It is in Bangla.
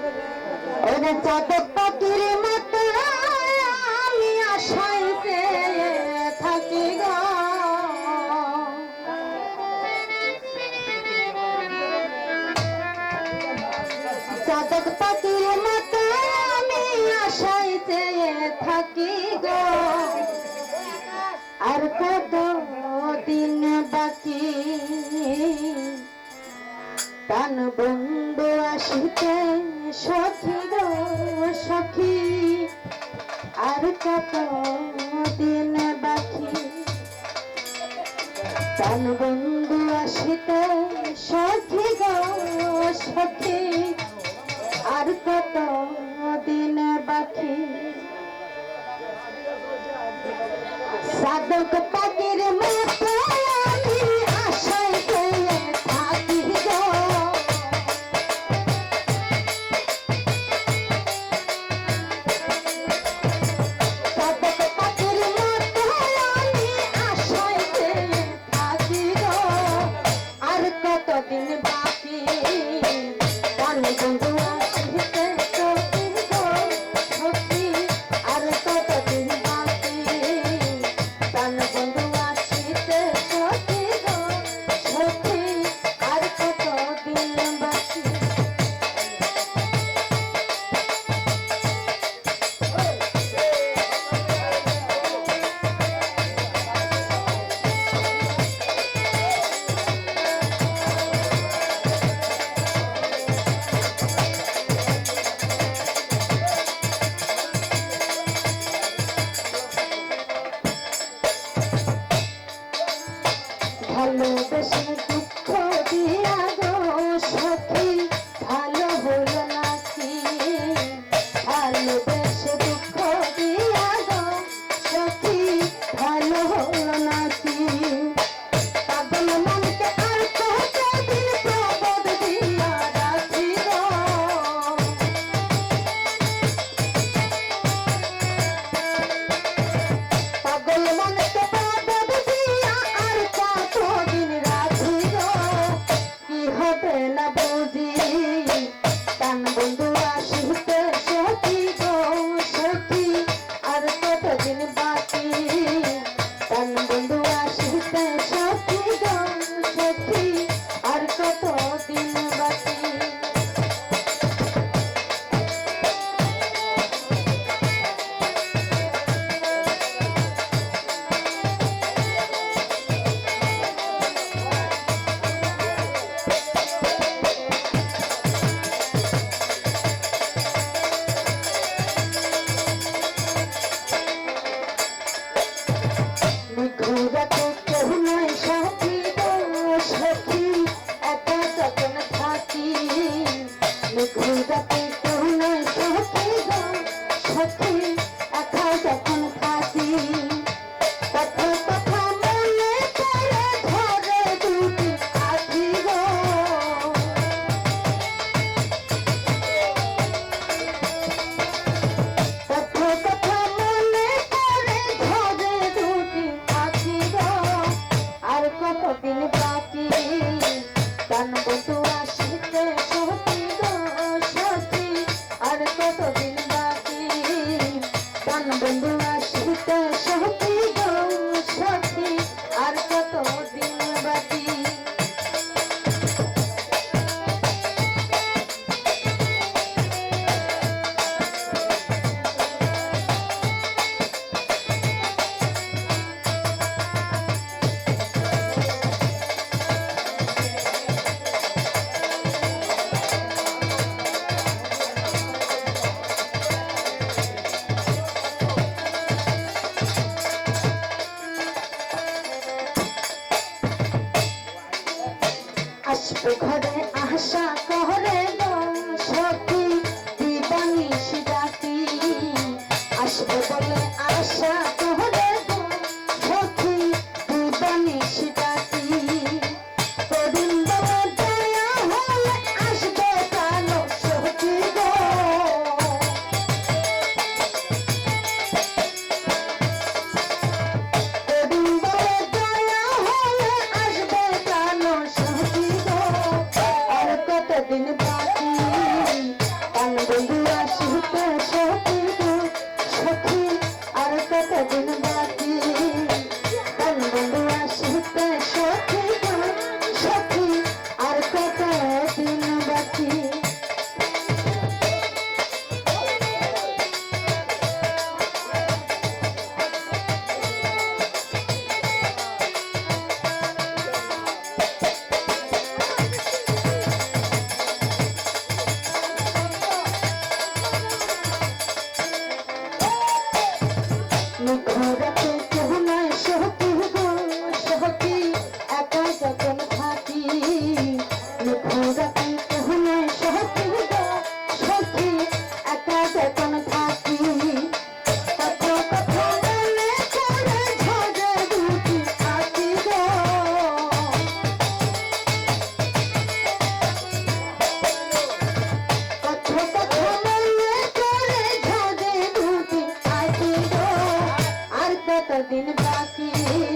ওরে চাতক পাখির মতো আমি আশায় পেয়ে থাকি গো। চাতক পাখির মতো আমি আশায় থাকি গো। আর কত দিন বাকি? প্রাণ বন্ধু আসিতে সখির সখী, আর কত দিন বাকি? প্রাণ বন্ধু আসিতে সখী গো সখী, আর কত দিন বাকি? সাধক く歌っ আসবে বলে আশা பாட কদিন বাকি।